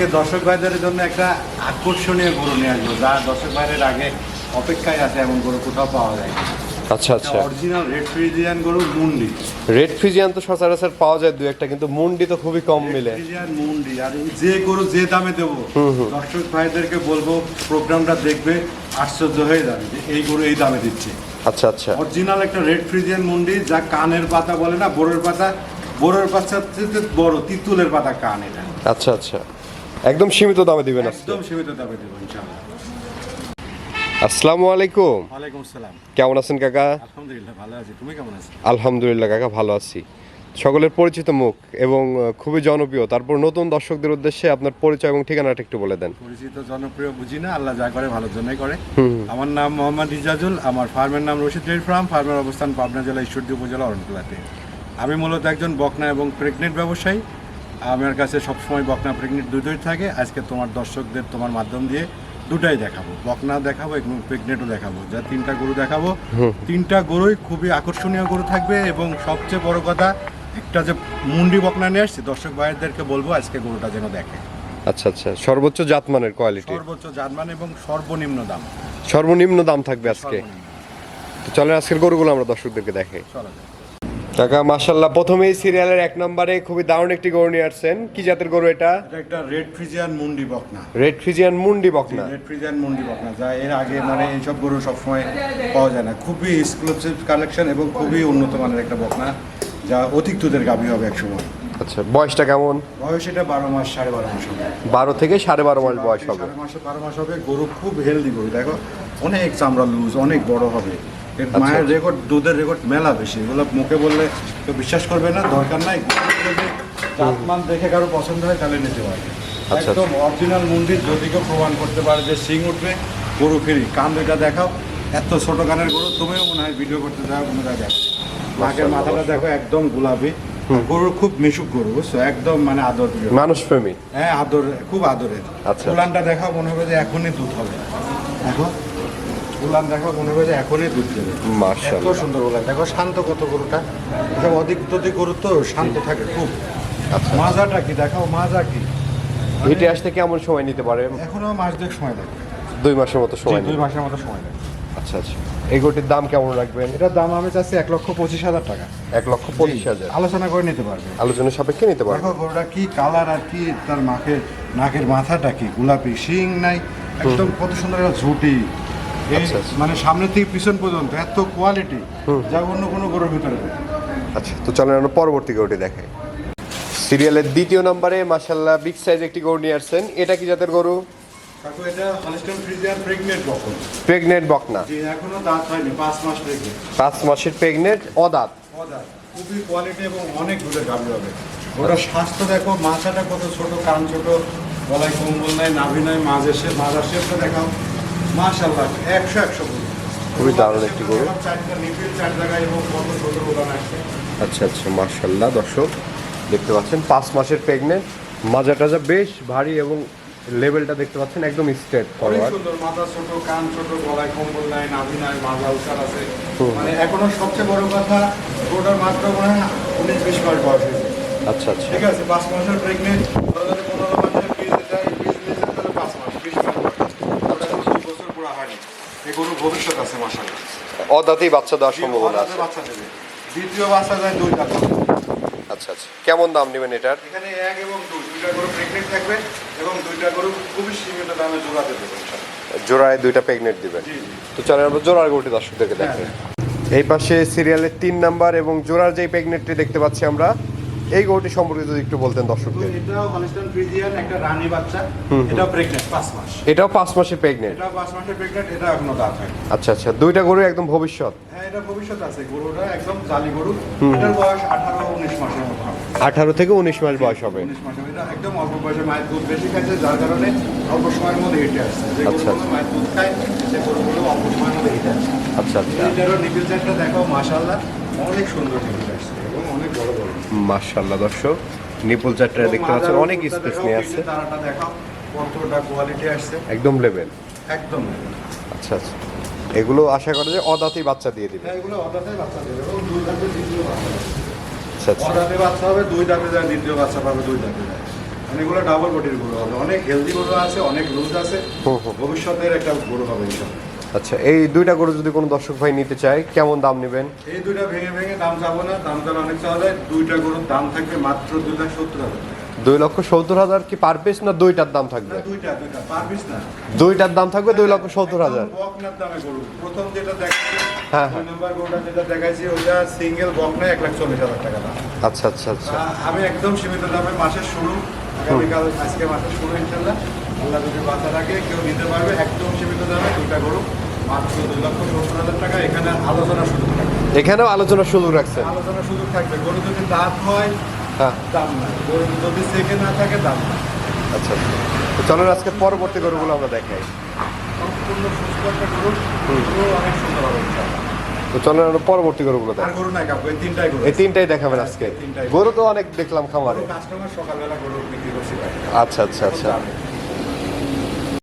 আজকে দর্শক ভাইদের জন্য একটা আকর্ষণীয় গরু নিয়ে আসব যা দর্শক ভাইদের আগে অপেক্ষায় আছে এমন গরু কোথাও পাওয়া যায় আচ্ছা আচ্ছা। অরিজিনাল রেড ফ্রিজিয়ান গরু মুন্ডি। রেড ফিজিয়ান তো সচরাচর পাওয়া যায় দু একটা কিন্তু মুন্ডি তো খুবই কম মিলে। ফ্রিজিয়ান মুন্ডি আর যে গরু যে দামে দেবো দর্শক ভাইদেরকে বলব প্রোগ্রামটা দেখবে আশ্চর্য হয়ে যাবে যে এই গরু এই দামে দিচ্ছে। আচ্ছা আচ্ছা। অরিজিনাল একটা রেড ফ্রিজিয়ান মুন্ডি যা কানের পাতা বলে না বোরের পাতা বোরের পাতা বড় তিতুলের পাতা কান এটা। আচ্ছা আচ্ছা। একদম সীমিত দামে দিবেন একদম সীমিত দামে দেবো ইনশাআল্লাহ। আসসালামু আলাইকুম। ওয়ালাইকুম সালাম কেমন আছেন কাকা? আলহামদুলিল্লাহ ভালো আছি। তুমি কেমন আছো? আলহামদুলিল্লাহ কাকা ভালো আছি। সকলের পরিচিত মুখ এবং খুবই জনপ্রিয়। তারপর নতুন দর্শকদের উদ্দেশ্যে আপনার পরিচয় এবং ঠিকানাটা একটু বলে দেন। পরিচিত জনপ্রিয় বুঝি না আল্লাহ যা করে ভালোর জন্যই করে। আমার নাম মোহাম্মদ ইজাজুল আমার ফার্মের নাম রশিদ ডেয়ারি ফার্ম ফার্মের অবস্থান পাবনা জেলা ঈশ্বরদী উপজেলা অরণকুলাতে। আমি মূলত একজন বকনা এবং প্রেগনেন্ট ব্যবসায়ী। আমার কাছে সবসময় বকনা প্রেগনেন্ট দুটোই থাকে। আজকে তোমার দর্শকদের তোমার মাধ্যম দিয়ে দুটাই দেখাবো। বকনা দেখাবো এবং প্রেগনেন্টও দেখাবো। যা তিনটা গরু দেখাবো তিনটা গরুই খুবই আকর্ষণীয় গরু থাকবে এবং সবচেয়ে বড় কথা একটা যে মুন্ডি বকনা নিয়ে আসছি দর্শক ভাইদেরকে বলব আজকে গরুটা যেন দেখে। আচ্ছা আচ্ছা। সর্বোচ্চ জাতমানের কোয়ালিটি সর্বোচ্চ জানমান এবং সর্বনিম্ন দাম। সর্বনিম্ন দাম থাকবে আজকে। তো চলেন আজকের গরুগুলো আমরা দর্শকদেরকে দেখে চলা যায়। কাকা মাশাল্লাহ প্রথমেই সিরিয়ালের এক নম্বরে খুবই দারুণ একটি গরু নিয়ে আসছেন। কি জাতের গরু এটা? একটা রেড ফ্রিজিয়ান মুন্ডি বকনা। রেড ফিজিয়ান মুন্ডি বকনা। রেড ফ্রিজিয়ান মুন্ডি বকনা যা এর আগে মানে এইসব গরু সবসময় পাওয়া যায় না। খুবই এক্সক্লুসিভ কালেকশন এবং খুবই উন্নত মানের একটা বকনা যা অধিক দুধের গাভী হবে এক সময় আচ্ছা বয়সটা কেমন? বয়স এটা বারো মাস সাড়ে বারো মাস হবে। বারো থেকে সাড়ে বারো মাস বয়স হবে। বারো মাস হবে গরু খুব হেলদি গরু। দেখো অনেক চামড়া লুজ অনেক বড় হবে। এর আচ্ছা, মায়ের রেকর্ড দুধের রেকর্ড মেলা বেশি। এগুলো মুখে বললে কেউ বিশ্বাস করবে না দরকার নাই। যদি দেখে কারও পছন্দ হয় তাহলে নিতে পারবে। আচ্ছা, একদম অরিজিনাল মন্দির যদি কেউ প্রমাণ করতে পারে যে সিং উঠবে গরু ফিরি। কান দুইটা দেখাও। এত ছোট কানের গরু তুমিও মনে হয় ভিডিও করতে যাও কোনো জায়গায় নাকের মাথাটা দেখো একদম গোলাপি। গরুর খুব মিশুক গরু বুঝছ? একদম মানে আদর মানুষ প্রেমী। হ্যাঁ আদর খুব আদরের। আচ্ছা। উলানটা দেখা মনে হবে যে এখনই দুধ হবে। দেখো। উলান দেখো মনে হবে যে এখনই দুধ দেবে। এত সুন্দর উলান। দেখো শান্ত কত গরুটা। এসব অধিক তধিক গরু তো শান্ত থাকে খুব। আচ্ছা। মাজাটা কি? দেখাও মাজা কি? হেঁটে আসতে কেমন সময় নিতে পারে? এখনও মাস দেখ সময় লাগে। দুই মাসের মতো সময় দুই মাসের মতো সময় লাগে। আচ্ছা আচ্ছা। এই গরুটির দাম কেমন রাখবেন? এটার দাম আমি চাচ্ছি এক লক্ষ পঁচিশ হাজার টাকা। এক লক্ষ পঁচিশ হাজার। আলোচনা করে নিতে পারবে। আলোচনা সাপেক্ষে নিতে পারবেন দেখো গরুটা কি কালার আর কি তার মাখের নাকের মাথাটা কি? গোলাপি শিং নাই? একদম কত সুন্দর একটা ঝুটি। মানে সামনে থেকে পিছন পর্যন্ত এত কোয়ালিটি যা অন্য কোনো গরুর ভিতরে আচ্ছা তো চলেন আমরা পরবর্তী গরুটি দেখাই। সিরিয়ালের দ্বিতীয় নম্বরে মাশাল্লাহ বিগ সাইজ একটি গরু নিয়ে আসছেন। এটা কি জাতের গরু? প্রেগনেন্ট বকন। প্রেগনেন্ট বকনা। যে এখনও দাঁত হয়নি পাঁচ মাস প্রেগনেন্ট পাঁচ মাসের প্রেগনেন্ট অদাঁত। খুবই কোয়ালিটি এবং অনেক হবে ওটা স্বাস্থ্য দেখো মাথাটা কত ছোট কান ছোট গলায় কম্বল নাই নাভি নাই মাঝে সে মাজার শেপটা দেখাও। একশো একশো খুবই দারুণ একটি গরু। আচ্ছা আচ্ছা মার্শাল্লাহ দর্শক দেখতে পাচ্ছেন পাঁচ মাসের প্রেগনেন্ট মাজা টাজা বেশ ভারী এবং লেভেলটা দেখতে পাচ্ছেন একদম স্ট্রেট ফরওয়ার্ড সুন্দর মাথা ছোট কান ছোট গলায় কম্বল নাই নাভি নাই মাজা উচার আছে। মানে এখনও সবচেয়ে বড় কথা ওটার মাত্র মনে হয় উনিশ বিশ মাস বয়স হয়েছে। আচ্ছা আচ্ছা। ঠিক আছে পাঁচ মাসের প্রেগনেন্ট পনেরো মাসের বীজ দেয় বীজ দিয়েছে তাহলে পাঁচ মাস বিশ মাস বয়স। ওটা এখনও দুই বছর পুরো হয়নি ভবিষ্যৎ আছে অদাঁতেই বাচ্চা দেওয়ার সম্ভাবনা আছে। বাচ্চা দেবে। দ্বিতীয় বাচ্চা যায় দুই দাঁত আচ্ছা আচ্ছা। কেমন দাম নেবেন এটার? এখানে এক এবং দুই দুইটা গরু প্রেগনেন্ট থাকবে এবং দুইটা গরু খুবই সীমিত দামে জোড়া দেবে জোড়ায় দুইটা প্রেগনেন্ট দিবেন। তো চলেন আমরা জোড়ার গরুটি দর্শকদেরকে দেখাই। এই পাশে সিরিয়ালের তিন নাম্বার এবং জোড়ার যেই প্রেগনেন্টটি দেখতে পাচ্ছি আমরা এই গরুটি সম্পর্কে যদি একটু বলতেন দর্শকদের। এটাও হলস্টাইন ফ্রিজিয়ান একটা রানী বাচ্চা। এটাও প্রেগনেন্ট পাঁচ মাস। এটাও পাঁচ মাসের প্রেগনেন্ট এটাও পাঁচ মাসের প্রেগনেন্ট এটা এখনও দাঁত হয় আচ্ছা আচ্ছা দুইটা গরু একদম ভবিষ্যৎ? হ্যাঁ এটা ভবিষ্যৎ আছে। গরুটা একদম জালি গরু। এটার বয়স আঠারো উনিশ মাসের মতো হবে। আঠারো থেকে উনিশ মাস বয়স হবে। উনিশ মাসে এটা একদম অল্প বয়সে মায়ের দুধ বেশি খাচ্ছে যার কারণে অল্প সময়ের মধ্যে হেঁটে আসছে। যে আচ্ছা, গরুগুলো মায়ের দুধ খায় সে গরুগুলো অল্প সময়ের মধ্যে হেঁটে আসছে। আচ্ছা আচ্ছা। এটারও নিপিল চারটা দেখো মাশাল্লাহ অনেক সুন্দর নিপিল আসছে এবং অনেক বড় বড় মার্শাল্লাহ দর্শক নিপুল চারটা দেখতে পাচ্ছেন অনেক স্পেস নিয়ে আছে একদম লেভেল একদম আচ্ছা আচ্ছা। এগুলো আশা করে যে অদাঁতেই বাচ্চা দিয়ে দিবে। হ্যাঁ, এগুলো অদাতে বাচ্চা দেবে দুই দাঁতে দ্বিতীয় বাচ্চা আচ্ছা আচ্ছা। অদাতে বাচ্চা হবে দুই দাঁতে যায় দ্বিতীয় বাচ্চা পাবে দুই দাঁতে যায়। মানে এগুলো ডাবল বডির গরু হবে। অনেক হেলদি গরু আছে অনেক লুজ আছে। ভবিষ্যতের একটা গরু হবে ইনশাল্লাহ আচ্ছা এই দুইটা গরু যদি কোনো দর্শক ভাই নিতে চায় কেমন দাম নেবেন? এই দুইটা ভেঙে ভেঙে দাম যাব না দাম তাহলে অনেক চাওয়া যায়। দুইটা গরুর দাম থাকবে মাত্র দুই লাখ সত্তর হাজার দুই লক্ষ সত্তর হাজার কি পার পিস না দুইটার দাম থাকবে? দুইটা দুইটা পারবিস না। দুইটার দাম থাকবে দুই লক্ষ সত্তর হাজার। একদম বকনার দামে গরু। প্রথম যেটা দেখাচ্ছি হ্যাঁ, দুই নম্বর গরুটা যেটা দেখাইছি ওইটা সিঙ্গেল বকনা এক লাখ চল্লিশ হাজার টাকা দাম। আচ্ছা আচ্ছা আচ্ছা। আমি একদম সীমিত দামে মাসের শুরু। আগামীকাল আজকে মাসের শুরু ইনশাল্লাহ। আল্লাহ যদি বাচ্চা রাখে কেউ নিতে পারবে একদম সীমিত দামে দুইটা গরু মাত্র দুই লক্ষ সত্তর হাজার টাকা। এখানে আলোচনা সুযোগ এখানেও আলোচনার সুযোগ রাখছেন আলোচনা সুযোগ থাকবে। গরু যদি দাঁত হয় হ্যাঁ। দাম নাই। গরু যদি সেকে না থাকে দাম নাই। আচ্ছা। তো আজকে পরবর্তী গরুগুলো আমরা দেখাই। সম্পূর্ণ সুস্থ একটা গরু অনেক সুন্দর হবে তো চলেন আমরা পরবর্তী গরুগুলো এই তিনটাই গরু এই তিনটাই দেখাবেন আজকে। গরু। তো অনেক দেখলাম খামারে। আচ্ছা আচ্ছা আচ্ছা।